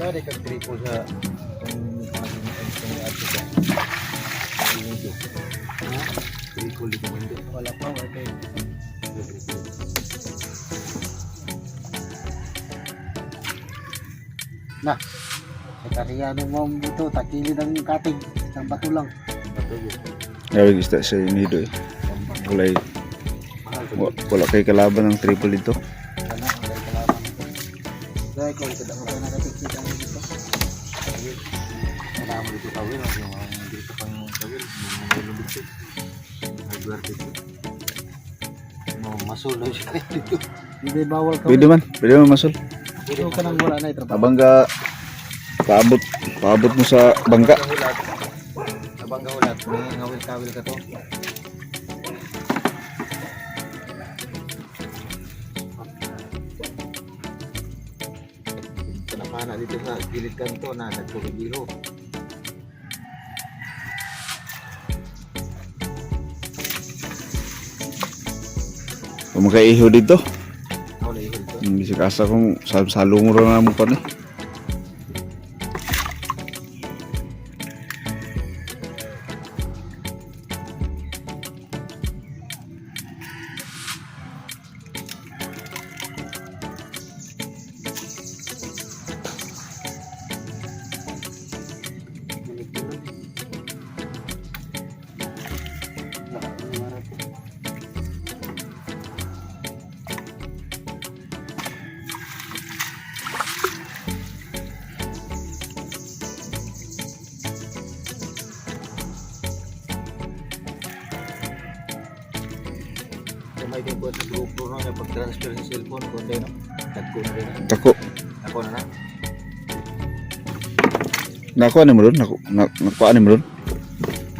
Dari kag triple sa ang ang. Wala pa, wala kayo. Na, kakakiyanin mo dito, takilid ang katig, ng bato lang. Patuloy. Gawig isda sa nido eh. Wala, Mahal to. wa- wala kay kalaban ng triple dito. Dahil kung kada ko na nakatikit ang dito. Wala mo dito kawil. Ang yung mga dito pang kawil. Mga lubid ko. Nag-work dito. No, siya dito. Hindi bawal ka. Pwede man, pwede man masol. Ito ka nang wala na itrabaho. Abang ka paabot, paabot mo sa bangka. Hulat. Abang kahulat. May ngawil-kawil ka to. Pinapana dito sa gilid kanto na nagtulog iho. Kung makaiho dito, Ako na iho dito. hindi si kasa kung sal salong mo na mo Kamay din po sa grupo no, na pag-transfer sa cellphone ko tayo no. Tagko na rin. na. Tako, Ako na na. nakuha ni mo doon, naku, na, nakuha ni mo doon.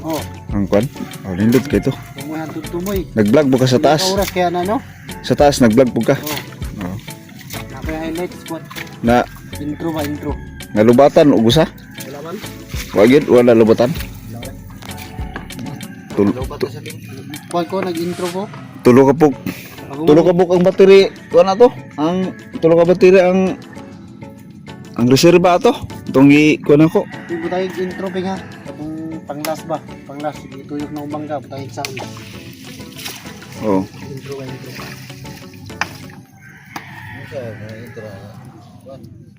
Oh, Ang kwan, oh, nindot ka ito. tumuhan tutumoy. Nag-vlog po ka sa taas. Oras kaya na, no? Sa taas, nag-vlog po ka. Oh. Oh. Napay highlights ko. Na, Intro ba, intro? nalubatan, ugusa. Wala man. Wagid, wala lubatan. Tul Low ba tu- sa ting? Kuhan ko, nag-intro ko. Tulo ka po, Ako tulo ka po ang battery. Kuha na to. Ang, tulo ka battery ang, ang reserva ato. Itong i, kuha na ko. Ibu tayo intro pa nga. Itong panglas ba? Panglas. Sige, tuyok na umangga. Butahig sound. Oh. Intro ba, intro. Mga intro. Kuwan.